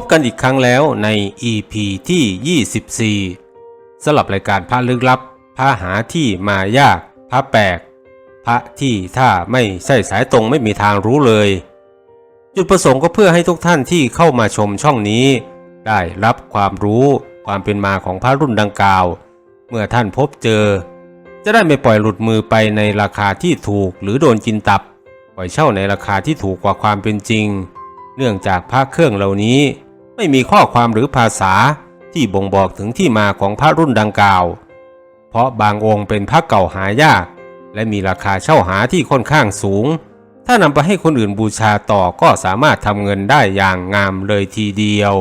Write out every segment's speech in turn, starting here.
บกันอีกครั้งแล้วใน EP ที่ 24สำหรับรายการพระลึกลับพระหาที่มายากพระแปลก พระที่ถ้าไม่ใช่สายตรงไม่มีทางรู้เลย จุดประสงค์ก็เพื่อให้ทุกท่านที่เข้ามาชมช่องนี้ ได้รับความรู้ความเป็นมาของพระรุ่นดังกล่าว เมื่อท่านพบเจอ จะได้ไม่ปล่อยหลุดมือไปในราคาที่ถูกหรือโดนกินตับ ปล่อยเช่าในราคาที่ถูกกว่าความเป็นจริง เนื่องจากพระเครื่องเหล่านี้ ไม่มีข้อความหรือภาษาที่บ่งบอกถึงที่มาของพระรุ่นดังกล่าว เพราะบางองค์เป็นพระเก่าหายาก และมีราคาเช่าหาที่ค่อนข้างสูง ถ้านำไปให้คนอื่นบูชาต่อก็สามารถทำเงินได้อย่างงามเลยทีเดียว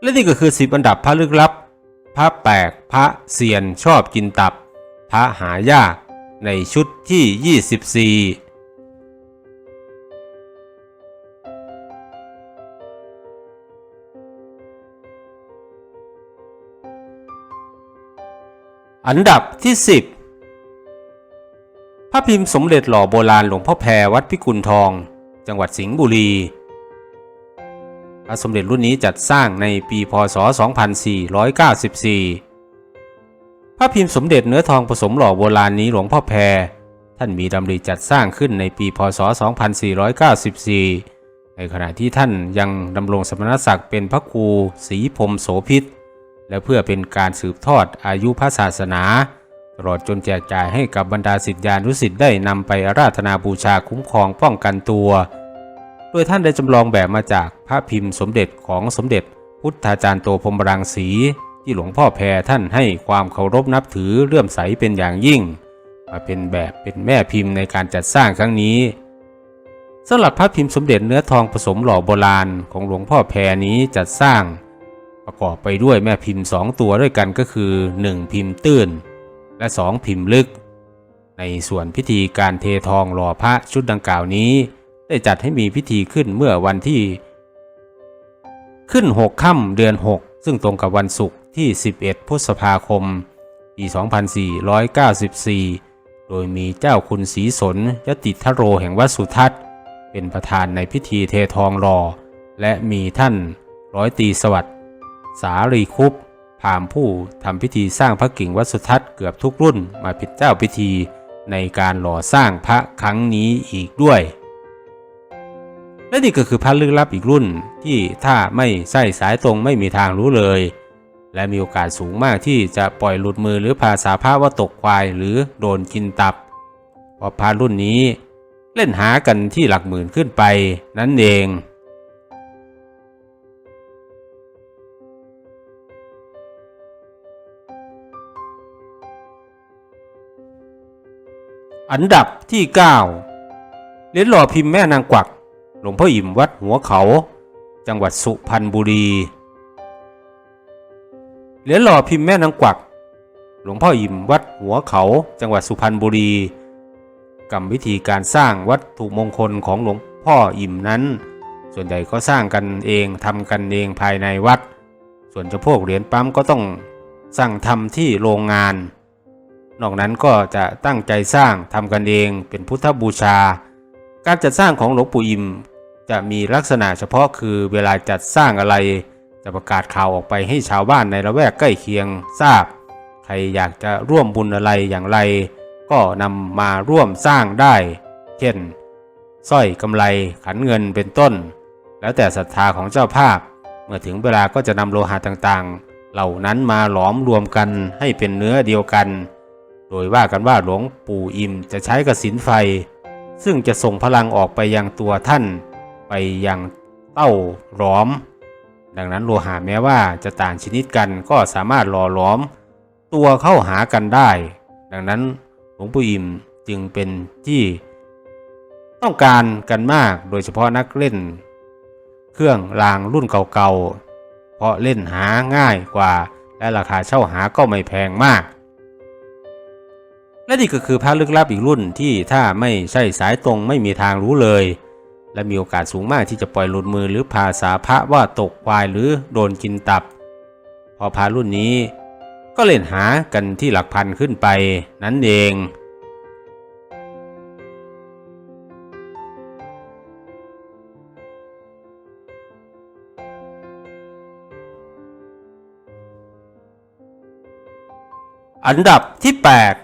และนี่ก็คือ10อันดับพระลึกลับ พระแปลกพระเซียนชอบกินตับ พระหายากในชุดที่ 24 อันดับที่ 10 พระพิมพ์สมเด็จหล่อโบราณหลวงพ่อแพรวัดพิกุลทอง จังหวัดสิงห์บุรี พระสมเด็จรุ่นนี้จัดสร้างในปีพศ 2494 พระพิมพ์สมเด็จเนื้อทองผสมหล่อโบราณนี้หลวงพ่อแพรท่านมีดำริจัดสร้างขึ้นในปีพศ 2494 ในขณะที่ท่านยังดำรงสมณศักดิ์เป็นพระครูศรีพรมโสพิษ และเพื่อเป็นการสืบทอดอายุพระศาสนา ตลอดจนแจกจ่ายให้กับบรรดาสิทธิานุสิทธิ์ได้นำไปอาราธนาบูชาคุ้มครองป้องกันตัว โดยท่านได้จำลองแบบมาจากพระพิมพ์สมเด็จของสมเด็จ พุทธาจารย์โตพรมรังสี ที่หลวงพ่อแพรท่านให้ความเคารพนับถือเลื่อมใสเป็นอย่างยิ่ง มาเป็นแบบเป็นแม่พิมพ์ในการจัดสร้างครั้งนี้สำหรับพระพิมพ์สมเด็จเนื้อทองผสมหล่อโบราณของหลวงพ่อแพรนี้จัดสร้าง ประกอบไปด้วยแม่พิมพ์ 2 ตัวด้วยกันก็คือ 1 พิมพ์ตื้น และ 2 พิมพ์ลึก ในส่วนพิธีการเททองหล่อพระชุดดังกล่าวนี้ ได้จัดให้มีพิธีขึ้นเมื่อวันที่ ขึ้น 6 ค่ำเดือน 6 ซึ่งตรงกับวันศุกร์ที่ 11 พฤษภาคม ปี 2494 โดยมีเจ้าคุณศรีสนยติทโรแห่งวัดสุทัศน์ เป็นประธานในพิธีเททองหล่อและมีท่านร้อยตรีสวัสดิ์ สารีคุปพราหมผู้ทำพิธีสร้างพระกิ่งวัดสุทัศน์เกือบทุกรุ่นมาเป็นเจ้าพิธีในการหล่อสร้างพระครั้งนี้อีกด้วย และนี่ก็คือพระลึกลับอีกรุ่นที่ถ้าไม่ใช่สายตรงไม่มีทางรู้เลย และมีโอกาสสูงมากที่จะปล่อยหลุดมือหรือภาษาพระว่าตกควายหรือโดนกินตับเพราะพระรุ่นนี้เล่นหากันที่หลักหมื่นขึ้นไปนั่นเอง อันดับที่ 9เหรียญหล่อพิมพ์แม่นางกวัก หลวงพ่ออิ่มวัดหัวเขา จังหวัดสุพรรณบุรี เหรียญหล่อพิมพ์แม่นางกวัก หลวงพ่ออิ่มวัดหัวเขา จังหวัดสุพรรณบุรี กรรมวิธีการสร้างวัตถุมงคลของหลวงพ่ออิ่มนั้น ส่วนใหญ่ก็สร้างกันเองทำกันเองภายในวัด ส่วนเฉพาะเหรียญปั๊มก็ต้องสั่งทำที่โรงงาน นอกนั้นก็จะตั้งใจสร้างทำกันเองเป็นพุทธบูชา การจัดสร้างของหลวงปู่อิม จะมีลักษณะเฉพาะคือเวลาจัดสร้างอะไร จะประกาศข่าวออกไปให้ชาวบ้านในละแวกใกล้เคียงทราบ ใครอยากจะร่วมบุญอะไรอย่างไร ก็นำมาร่วมสร้างได้ เช่นสร้อยกำไลขันเงินเป็นต้น แล้วแต่ศรัทธาของเจ้าภาพ เมื่อถึงเวลาก็จะนำโลหะต่างๆ เหล่านั้นมาหลอมรวมกันให้เป็นเนื้อเดียวกัน ดยว่ากันว่าหลวงปู่อิมจะใช้กสินไฟ ซึ่งจะส่งพลังออกไปยังตัวท่านไปยังเต้าหลอม ดังนั้นโลหะแม้ว่าจะต่างชนิดกันก็สามารถหล่อหลอม ตัวเข้าหากันได้ ดังนั้นหลวงปู่อิมจึงเป็นที่ ต้องการกันมากโดยเฉพาะนักเล่น เครื่องรางรุ่นเก่าๆเพราะเล่นหาง่ายกว่าและราคาเช่าหาก็ไม่แพงมาก และนี่ก็คือพระลึกลับอีกรุ่นที่ถ้าไม่ใช่สายตรงไม่มีทางรู้เลย และมีโอกาสสูงมากที่จะปล่อยหลุดมือหรือพาสาพระว่าตกวายหรือโดนกินตับ พอพารุ่นนี้ ก็เล่นหากันที่หลักพันขึ้นไปนั้นเองอันดับที่ 8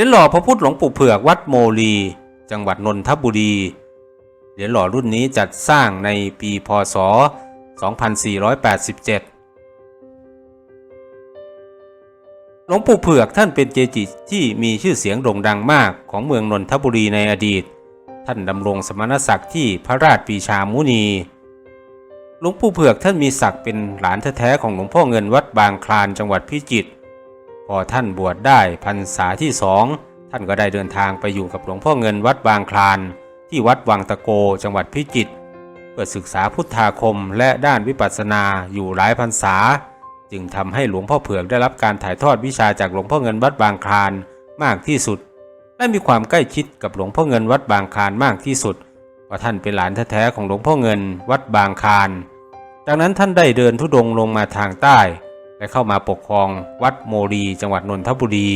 รียญหล่อพระพุทธหลวงปู่เผือกวัดโมลี จังหวัดนนทบุรี เหรียญหล่อรุ่นนี้จัดสร้างในปีพศ 2487 หลวงปู่เผือกท่านเป็นเกจิที่มีชื่อเสียงโด่งดังมากของเมืองนนทบุรีในอดีต ท่านดำรงสมณศักดิ์ที่พระราชปีชามุนี หลวงปู่เผือกท่านมีศักดิ์เป็นหลานแท้ๆของหลวงพ่อเงินวัดบางคลานจังหวัดพิจิตร พอท่านบวชได้พรรษาที่สองท่านก็ได้เดินทางไปอยู่กับหลวงพ่อเงินวัดบางคลาน ที่วัดวังตะโกจังหวัดพิจิตรเพื่อศึกษาพุทธาคมและด้านวิปัสสนาอยู่หลายพรรษา จึงทำให้หลวงพ่อเผือกได้รับการถ่ายทอดวิชาจากหลวงพ่อเงินวัดบางคลานมากที่สุด และมีความใกล้ชิดกับหลวงพ่อเงินวัดบางคลานมากที่สุดเพราะท่านเป็นหลานแท้ๆของหลวงพ่อเงินวัดบางคลานจากนั้นท่านได้เดินทุดงค์ลงมาทางใต้ และเข้ามาปกครองวัดโมรีจังหวัดนนทบุรี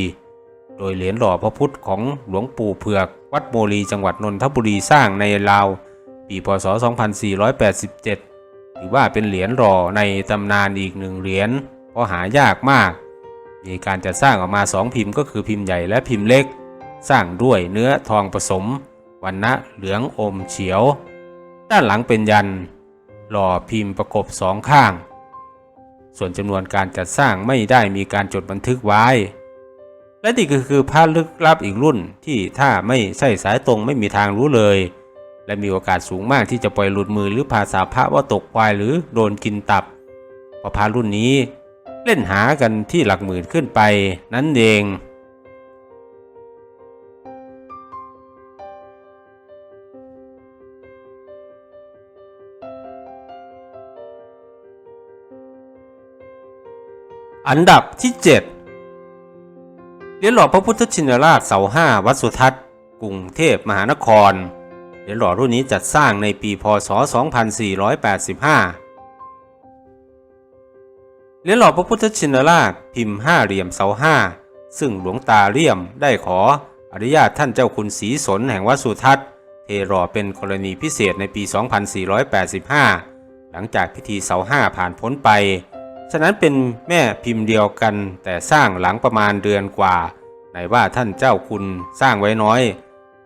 โดยเหรียญหล่อพระพุทธของหลวงปู่เผือก วัดโมรีจังหวัดนนทบุรีสร้างในราวปีพศ 2487 ถือว่าเป็นเหรียญหล่อในตำนานอีกหนึ่งเหรียญเพราะหายากมาก มีการจัดสร้างออกมาสองพิมพ์ก็คือพิมพ์ใหญ่และพิมพ์เล็ก สร้างด้วยเนื้อทองผสมวันนะเหลืองอมเฉียว ด้านหลังเป็นยันหล่อพิมพ์ประกบสองข้าง ส่วนจำนวนการจัดสร้างไม่ได้มีการจดบันทึกไว้ และนี่ก็คือพระลึกลับอีกรุ่นที่ถ้าไม่ใช่สายตรงไม่มีทางรู้เลย และมีโอกาสสูงมากที่จะปล่อยหลุดมือหรือภาษาพระว่าตกควายหรือโดนกินตับเพราะพระรุ่นนี้เล่นหากันที่หลักหมื่นขึ้นไปนั่นเอง อันดับที่ 7เหรียญหล่อพระพุทธชินราชเสาห้าวัดสุทัศน์ กรุงเทพมหานคร เหรียญหล่อรุ่นนี้จัดสร้างในปีพศ 2485 เหรียญหล่อพระพุทธชินราชพิมพ์ห้าเหลี่ยมเสาห้าซึ่งหลวงตาเลี่ยมได้ขออนุญาตท่านเจ้าคุณศรีสนแห่งวัดสุทัศน์เทหล่อเป็นกรณีพิเศษในปี 2485 หลังจากพิธีเสาห้าผ่านพ้นไป ฉะนั้นเป็นแม่พิมพ์เดียวกัน แต่สร้างหลังประมาณเดือนกว่าไหนว่าท่านเจ้าคุณสร้างไว้น้อย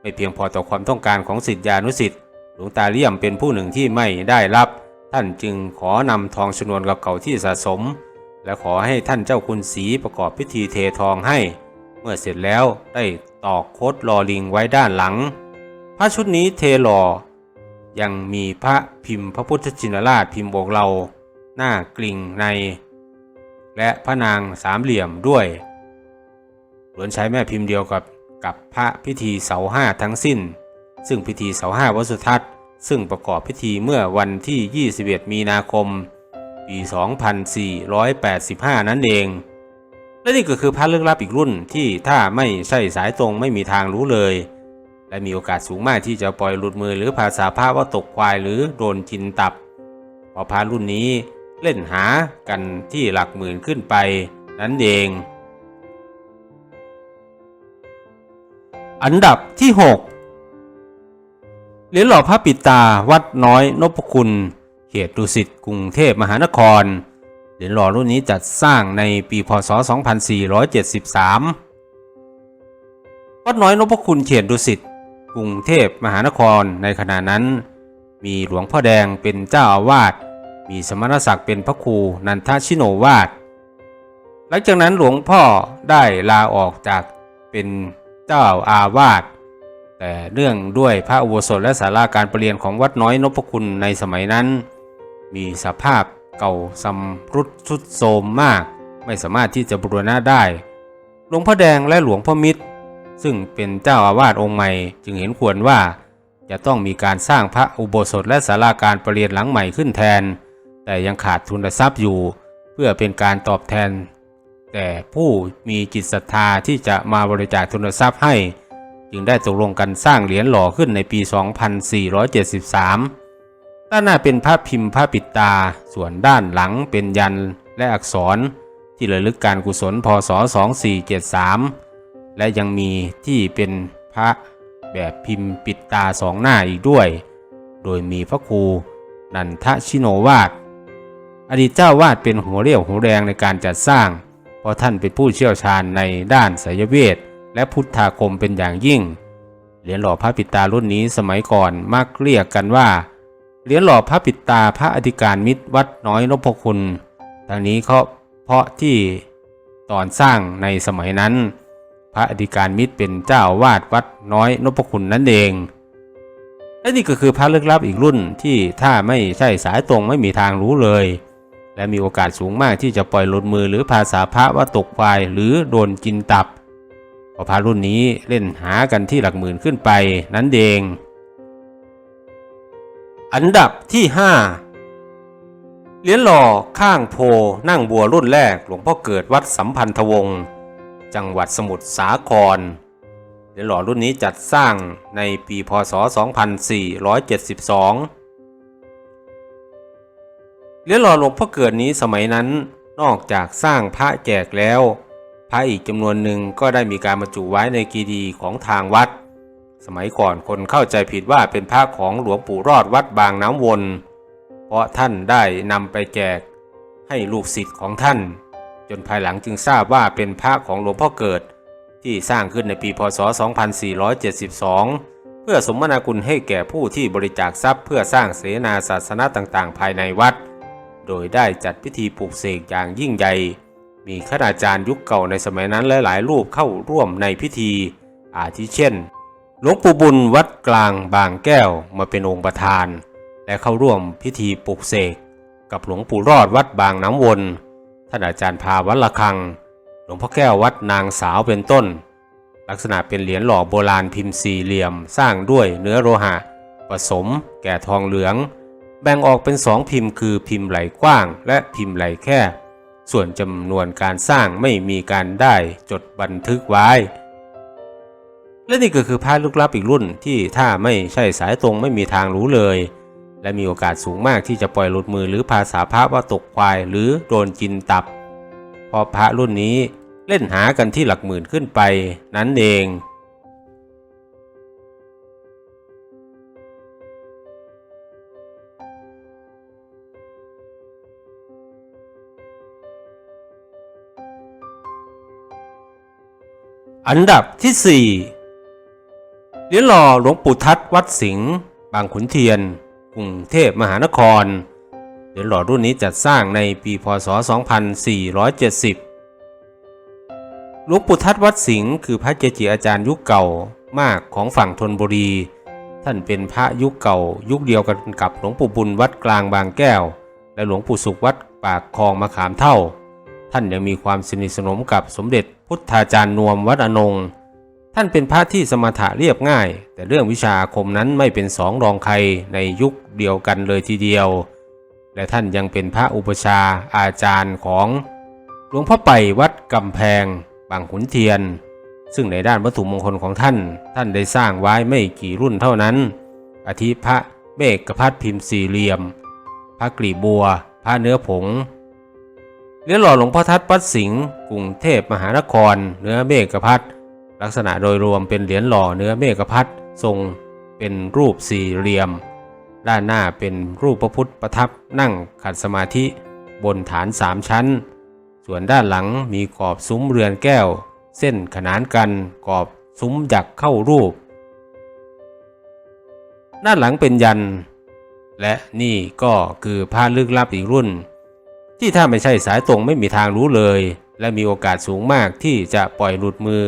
ไม่เพียงพอต่อความต้องการของสิทธิานุสิทธิ์หลวงตาเลี่ยมเป็นผู้หนึ่งที่ไม่ได้รับ ท่านจึงขอนำทองชนวนกับเก่าที่สะสม และขอให้ท่านเจ้าคุณศรีประกอบพิธีเททองให้ เมื่อเสร็จแล้วได้ตอกโคดลอลิงไว้ด้านหลัง พระชุดนี้เทหล่อยังมีพระพิมพ์พระพุทธชินราชพิมพ์บอกเรา หน้ากลิ่งใน และพระนางสามเหลี่ยมด้วยล้วนใช้แม่พิมพ์เดียวกับกับพระพิธีเสาห้าทั้งสิ้น ซึ่งพิธีเสาห้าวสุทัศน์ซึ่งประกอบพิธีเมื่อวันที่ 21 มีนาคม ปี 2485 นั่นเอง และนี่ก็คือพระลึกลับอีกรุ่นที่ถ้าไม่ใช่สายตรงไม่มีทางรู้เลย และมีโอกาสสูงมากที่จะปล่อยหลุดมือหรือภาษาพระว่าตกควายหรือโดนกินตับเพราะพระรุ่นนี้ เล่นหากันที่หลักหมื่นขึ้นไปนั่นเอง อันดับที่ 6 เหรียญหล่อพระปิตาวัดน้อยนพคุณ เขตดุสิตกรุงเทพมหานคร เหรียญหล่อรุ่นนี้จัดสร้างในปีพศ 2473 วัดน้อยนพคุณเขตดุสิตกรุงเทพมหานครในขณะนั้น มีหลวงพ่อแดงเป็นเจ้าอาวาส มีสมณศักดิ์เป็นพระครูนันทชิโนวาสหลังจากนั้นหลวงพ่อได้ลาออกจากเป็นเจ้าอาวาสแต่เนื่องด้วยพระอุโบสถและศาลาการประเรียนของวัดน้อยนพคุณในสมัยนั้น มีสภาพเก่าสำรุดทรุดโทรมมาก ไม่สามารถที่จะบูรณะได้ หลวงพ่อแดงและหลวงพ่อมิตร ซึ่งเป็นเจ้าอาวาสองค์ใหม่ จึงเห็นควรว่าจะต้องมีการสร้างพระอุโบสถและศาลาการประเรียนหลังใหม่ขึ้นแทน แต่ยังขาดทุนทรัพย์อยู่ เพื่อเป็นการตอบแทน แต่ผู้มีจิตศรัทธาที่จะมาบริจาคทุนทรัพย์ให้ จึงได้ตกลงกันสร้างเหรียญหล่อขึ้นในปี 2473 ด้านหน้าเป็นพระพิมพ์พระปิดตา ส่วนด้านหลังเป็นยันและอักษร ที่ระลึกการกุศลพศ 2473 และยังมีที่เป็นพระแบบพิมพ์ปิดตาสองหน้าอีกด้วย โดยมีพระครูนันทชิโนวาส อดีตเจ้าวาดเป็นหัวเรี่ยวหัวแรงในการจัดสร้างพราะท่านเป็นผู้เชี่ยวชาญในด้านไสยเวทและพุทธาคมเป็นอย่างยิ่ง เหรียญหล่อพระปิตารุ่นนี้สมัยก่อนมักเรียกกันว่า เหรียญหล่อพระปิตาพระอธิการมิตรวัดน้อยนพคุณทางนี้เขาเพราะที่ตอนสร้างในสมัยนั้น พระอธิการมิตรเป็นเจ้าอาวาดวัดน้อยนพคุณนั่นเองและนี่ก็คือพระลึกลับอีกรุ่นที่ถ้าไม่ใช่สายตรงไม่มีทางรู้เลย และมีโอกาสสูงมากที่จะปล่อยหลุดมือหรือภาษาพระว่าตกควายหรือโดนกินตับเพราะพระรุ่นนี้เล่นหากันที่หลักหมื่นขึ้นไปนั้นเอง อันดับที่ 5เหรียญหล่อข้างโพนั่งบัวรุ่นแรกหลวงพ่อเกิดวัดสัมพันธวงศ์จังหวัดสมุทรสาครเหรียญหล่อรุ่นนี้จัดสร้างในปีพศ 2472 เหรียหล่อหลวงพ่อเกิดนี้สมัยนั้นนอกจากสร้างพระแจกแล้ว พระอีกจำนวนหนึ่งก็ได้มีการบรรจุไว้ในกีดีของทางวัด สมัยก่อนคนเข้าใจผิดว่าเป็นพระของหลวงปู่รอดวัดบางน้ำวน เพราะท่านได้นำไปแจกให้ลูกศิษย์ของท่าน จนภายหลังจึงทราบว่าเป็นพระของหลวงพ่อเกิด ที่สร้างขึ้นในปีพศ 2472 เพื่อสมนาคุณให้แก่ผู้ที่บริจาคทรัพย์เพื่อสร้างเสนาศาสนะต่างๆ ภายในวัด โดยได้จัดพิธีปลูกเสกอย่างยิ่งใหญ่ มีคณาจารย์ยุคเก่าในสมัยนั้นหลายๆ รูปเข้าร่วมในพิธี อาทิเช่น หลวงปู่บุญวัดกลางบางแก้วมาเป็นองค์ประธาน และเข้าร่วมพิธีปลุกเสกกับหลวงปู่รอดวัดบางน้ำวน ท่านอาจารย์พาวัดละคัง หลวงพ่อแก้ววัดนางสาวเป็นต้น ลักษณะเป็นเหรียญหล่อโบราณพิมพ์สี่เหลี่ยม สร้างด้วยเนื้อโลหะ ผสม แก่ทองเหลือง แบ่งออกเป็นสองพิมพ์คือพิมพ์ไหลกว้างและพิมพ์ไหลแคบส่วนจำนวนการสร้างไม่มีการได้จดบันทึกไว้ และนี่ก็คือพระลึกลับอีกรุ่นที่ถ้าไม่ใช่สายตรงไม่มีทางรู้เลย และมีโอกาสสูงมากที่จะปล่อยหลุดมือหรือภาษาพระว่าตกควายหรือโดนกินตับ เพราะพระรุ่นนี้เล่นหากันที่หลักหมื่นขึ้นไปนั้นเอง อันดับที่ 4เหรียญหล่อหลวงปู่ทัดวัดสิงห์บางขุนเทียนกรุงเทพมหานครเหรียญหล่อรุ่นนี้จัดสร้างในปีพศ 2470 หลวงปู่ทัดวัดสิงห์คือพระเกจิอาจารย์ยุคเก่ามากของฝั่งธนบุรี ท่านเป็นพระยุคเก่ายุคเดียวกันกับหลวงปู่บุญวัดกลางบางแก้ว และหลวงปู่สุขวัดปากคลองมะขามเท่า ท่านยังมีความสนิทสนมกับสมเด็จ พุทธาจารย์นวมวัดอนง ท่านเป็นพระที่สมถะเรียบง่าย แต่เรื่องวิชาคมนั้นไม่เป็นสองรองใครในยุคเดียวกันเลยทีเดียว และท่านยังเป็นพระอุปชาอาจารย์ของหลวงพ่อไปวัดกำแพง บางขุนเทียน ซึ่งในด้านวัตถุมงคลของท่าน ท่านได้สร้างไว้ไม่กี่รุ่นเท่านั้นอาทิพระเมฆกพัดพิมพ์สี่เหลี่ยม พระกลีบบัว พระเนื้อผง เหรียญหล่อหลวงพ่อทัดวัดสิงห์กรุงเทพมหานคร เนื้อเมฆพัดลักษณะโดยรวมเป็นเหรียญหล่อเนื้อเมฆพัดทรงเป็นรูปสี่เหลี่ยม ด้านหน้าเป็นรูปพระพุทธประทับนั่งขัดสมาธิบนฐานสามชั้น ส่วนด้านหลังมีกรอบซุ้มเรือนแก้ว เส้นขนานกันกรอบซุ้มจักเข้ารูป ด้านหลังเป็นยัน และนี่ก็คือผ้าลึกลับอีกรุ่น ที่ถ้าไม่ใช่สายตรงไม่มีทางรู้เลย และมีโอกาสสูงมากที่จะปล่อยหลุดมือ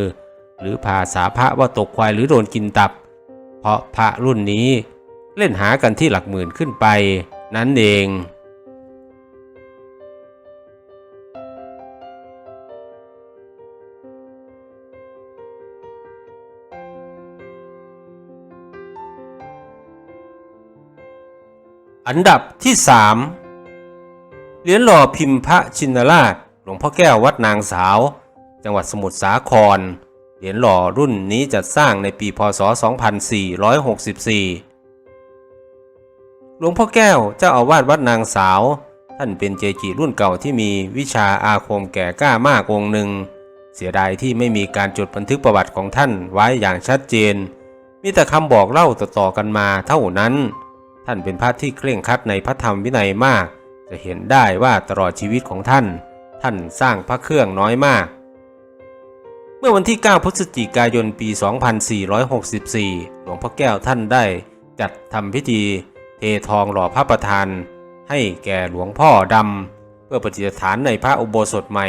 หรือภาษาพระว่าตกควายหรือโดนกินตับ เพราะพระรุ่นนี้เล่นหากันที่หลักหมื่นขึ้นไป นั่นเอง อันดับที่ 3 เหรียญหล่อพิมพ์พระชินราช หลวงพ่อแก้ววัดนางสาว จังหวัดสมุทรสาคร เหรียญหล่อรุ่นนี้จัดสร้างในปีพศ 2464 หลวงพ่อแก้วเจ้าอาวาสวัดนางสาว ท่านเป็นเจจิรุ่นเก่าที่มีวิชาอาคมแก่กล้ามากองหนึ่ง เสียดายที่ไม่มีการจดบันทึกประวัติของท่านไว้อย่างชัดเจน มีแต่คำบอกเล่าต่อๆกันมาเท่านั้น ท่านเป็นพระที่เคร่งครัดในพระธรรมวินัยมาก จะเห็นได้ว่าตลอดชีวิตของท่าน ท่านสร้างพระเครื่องน้อยมาก เมื่อวันที่ 9 พฤศจิกายนปี 2464 หลวงพ่อแก้วท่านได้จัดทำพิธีเททองหล่อพระประธาน ให้แก่หลวงพ่อดำ เพื่อประดิษฐานในพระอุโบสถใหม่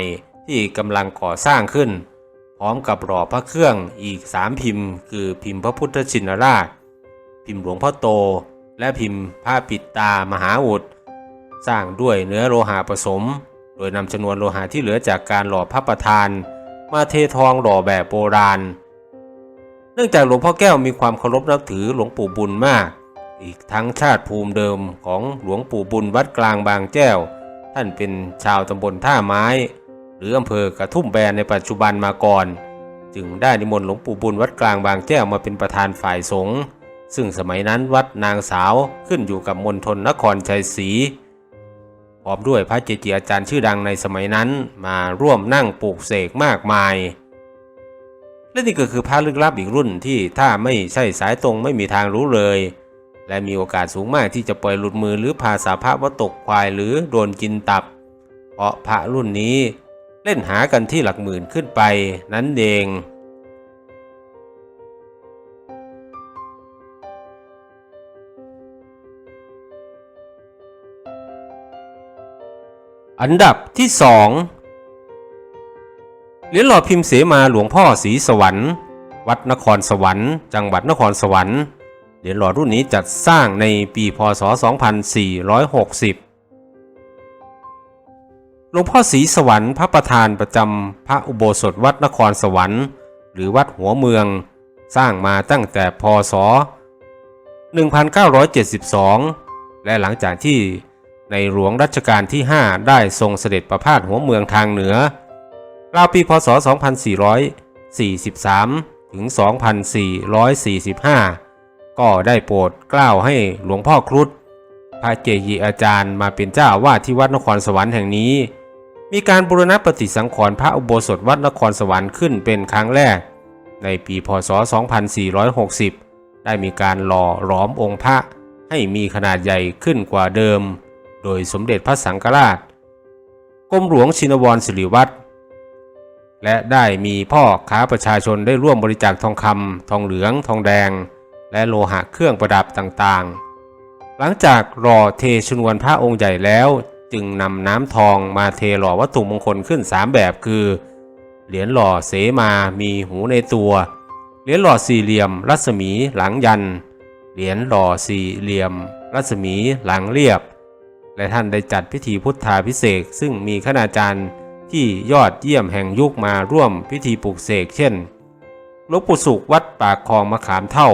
ที่กำลังก่อสร้างขึ้น พร้อมกับหล่อพระเครื่องอีก3พิมพ์ คือพิมพ์พระพุทธชินราช พิมพ์หลวงพ่อโต และพิมพ์พระปิดตามหาอุด สร้างด้วยเนื้อโลหะผสม โดยนำจำนวนโลหะที่เหลือจากการหล่อพระประธาน มาเททองหล่อแบบโบราณ เนื่องจากหลวงพ่อแก้วมีความเคารพนับถือหลวงปู่บุญมาก อีกทั้งชาติภูมิเดิมของหลวงปู่บุญวัดกลางบางแก้ว ท่านเป็นชาวตำบลท่าไม้ หรืออำเภอกระทุ่มแบนในปัจจุบันมาก่อน จึงได้นิมนต์หลวงปู่บุญวัดกลางบางแก้วมาเป็นประธานฝ่ายสงฆ์ซึ่งสมัยนั้นวัดนางสาวขึ้นอยู่กับมณฑลนครชัยศรี พร้อมด้วยพระเกจิอาจารย์ชื่อดังในสมัยนั้นมาร่วมนั่งปลูกเสกมากมาย และนี่ก็คือพระลึกลับอีกรุ่นที่ถ้าไม่ใช่สายตรงไม่มีทางรู้เลย และมีโอกาสสูงมากที่จะปล่อยหลุดมือหรือพาสาภาพว่าตกควายหรือโดนกินตับ เพราะพระรุ่นนี้เล่นหากันที่หลักหมื่นขึ้นไปนั้นเอง อันดับที่สองเหรียญหล่อพิมพ์เสมาหลวงพ่อศรีสวรรค์ วัดนครสวรรค์ จังหวัดนครสวรรค์เหรียญหล่อรุ่นนี้จัดสร้างในปีพศ 2460 หลวงพ่อศรีสวรรค์พระประธานประจำพระอุโบสถวัดนครสวรรค์ หรือวัดหัวเมือง สร้างมาตั้งแต่พศ 1972 และหลังจากที่ ในหลวงรัชกาลที่ 5 ได้ทรงเสด็จประพาสหัวเมืองทางเหนือราวปีพศ 2443 ถึง 2445 ก็ได้โปรดกล้าวให้หลวงพ่อครุฑพระเจยีอาจารย์มาเป็นเจ้าวาสที่วัดนครสวรรค์แห่งนี้ มีการบูรณะปฏิสังขรณ์พระอุโบสถวัดนครสวรรค์ขึ้นเป็นครั้งแรก ในปีพศ 2460 ได้มีการหล่อหลอมองค์พระให้มีขนาดใหญ่ขึ้นกว่าเดิม โดยสมเด็จพระสังฆราชกรมหลวงชินวรสิริวัตรและได้มีพ่อค้าประชาชนได้ร่วมบริจาคทองคำทองเหลือง ทองแดง และโลหะเครื่องประดับต่างๆ หลังจากหล่อเทชนวนพระองค์ใหญ่แล้ว จึงนำน้ำทองมาเทหล่อวัตถุมงคลขึ้น 3 แบบคือ เหรียญหล่อเสมามีหูในตัว เหรียญหล่อสี่เหลี่ยม รัศมีหลังยัน เหรียญหล่อสี่เหลี่ยม รัศมีหลังเรียบ และท่านได้จัดพิธีพุทธาพิเศษกซึ่งมีคณาจารย์ที่ยอดเยี่ยมแห่งยุคมาร่วมพิธีปลุกเสกเช่นหลวงปู่สุขวัดปากคลองมะขามเท่า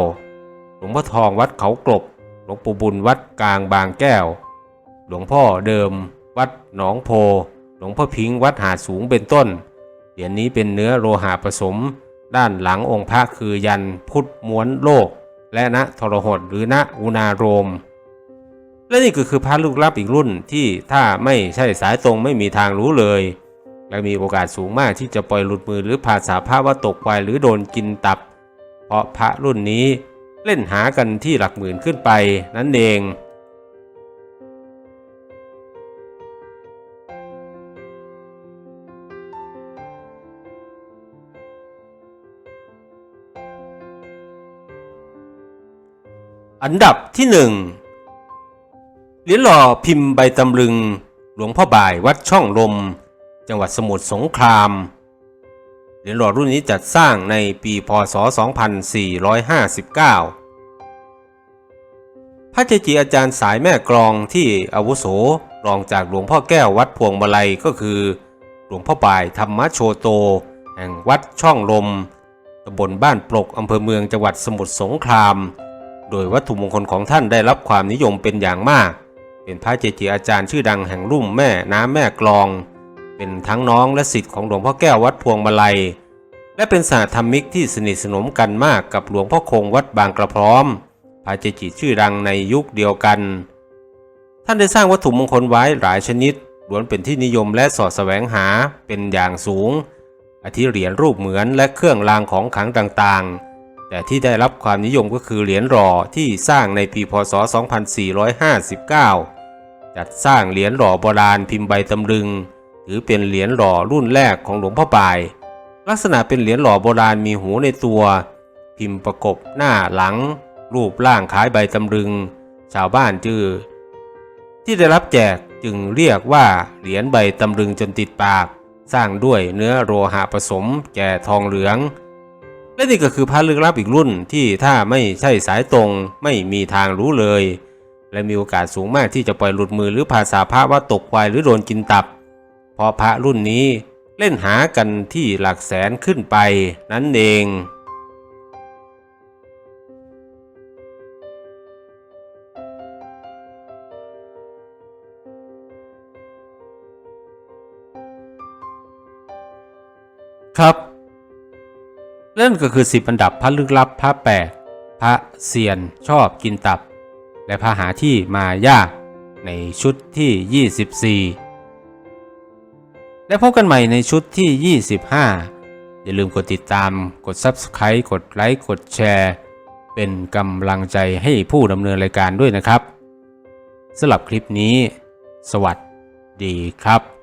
หลวงพ่อทองวัดเขากลบ หลวงปู่บุญวัดกลางบางแก้ว หลวงพ่อเดิม วัดหนองโพ หลวงพ่อพิงวัดหาสูงเป็นต้น เหรียญนี้เป็นเนื้อโลหะผสม ด้านหลังองค์พระคือยันพุทธม้วนโลก และณทรหดหรือณอุณาโรม และนี่ก็คือพระลูกลับอีกรุ่นที่ถ้าไม่ใช่สายตรงไม่มีทางรู้เลย และมีโอกาสสูงมากที่จะปล่อยหลุดมือหรือผ่าสาภาพว่าตกควายหรือโดนกินตับ เพราะพระรุ่นนี้เล่นหากันที่หลักหมื่นขึ้นไปนั่นเองอันดับที่หนึ่ง เหรียญหล่อพิมพ์ใบตำลึง หลวงพ่อบ่ายวัดช่องลม จังหวัดสมุทรสงคราม เหรียญหล่อรุ่นนี้จัดสร้างในปีพศ 2459 พระเจจิอาจารย์สายแม่กลองที่อาวุโสรองจากหลวงพ่อแก้ววัดพวงมาลัยก็คือ หลวงพ่อบ่ายธรรมโชโต แห่งวัดช่องลมตำบลบ้านปลกอำเภอเมืองจังหวัดสมุทรสงคราม โดยวัตถุมงคลของท่านได้รับความนิยมเป็นอย่างมาก เป็นพระเจจิอาจารย์ชื่อดังแห่งรุ่มแม่น้ำแม่กลอง เป็นทั้งน้องและศิษย์ของหลวงพ่อแก้ววัดพวงมาลัย และเป็นสาธรรมิกที่สนิทสนมกันมากกับหลวงพ่อคงวัดบางกระพร้อม พระเจจิชื่อดังในยุคเดียวกัน ท่านได้สร้างวัตถุมงคลไว้หลายชนิดล้วนเป็นที่นิยมและสอดแสวงหาเป็นอย่างสูงอาทิเหรียญรูปเหมือนและเครื่องรางของขลังต่างๆ แต่ที่ได้รับความนิยมก็คือเหรียญหล่อที่สร้างในปีพศ 2459 จัดสร้างเหรียญหล่อโบราณพิมพ์ใบตำลึงถือเป็นเหรียญหล่อรุ่นแรกของหลวงพ่อปาย ลักษณะเป็นเหรียญหล่อโบราณมีหูในตัว พิมพ์ประกบหน้าหลัง รูปร่างคล้ายใบตำลึง ชาวบ้านจื่อที่ได้รับแจกจึงเรียกว่าเหรียญใบตำลึงจนติดปาก สร้างด้วยเนื้อโลหะผสมแก่ทองเหลือง และนี่ก็คือพระลึกลับอีกรุ่นที่ถ้าไม่ใช่สายตรงไม่มีทางรู้เลย และมีโอกาสสูงมากที่จะปล่อยหลุดมือหรือภาษาพระว่าตกควายหรือโดนกินตับ เพราะพระรุ่นนี้เล่นหากันที่หลักแสนขึ้นไปนั่นเองครับนั่นก็คือสิบอันดับพระลึกลับพระแปลกพระเซียนชอบกินตับ และพาหาที่มายากในชุดที่ 24 และพบกันใหม่ในชุดที่ 25 อย่าลืมกดติดตาม กด Subscribe กดไลค์ กดแชร์ เป็นกำลังใจให้ผู้ดำเนินรายการด้วยนะครับสำหรับคลิปนี้ สวัสดีครับ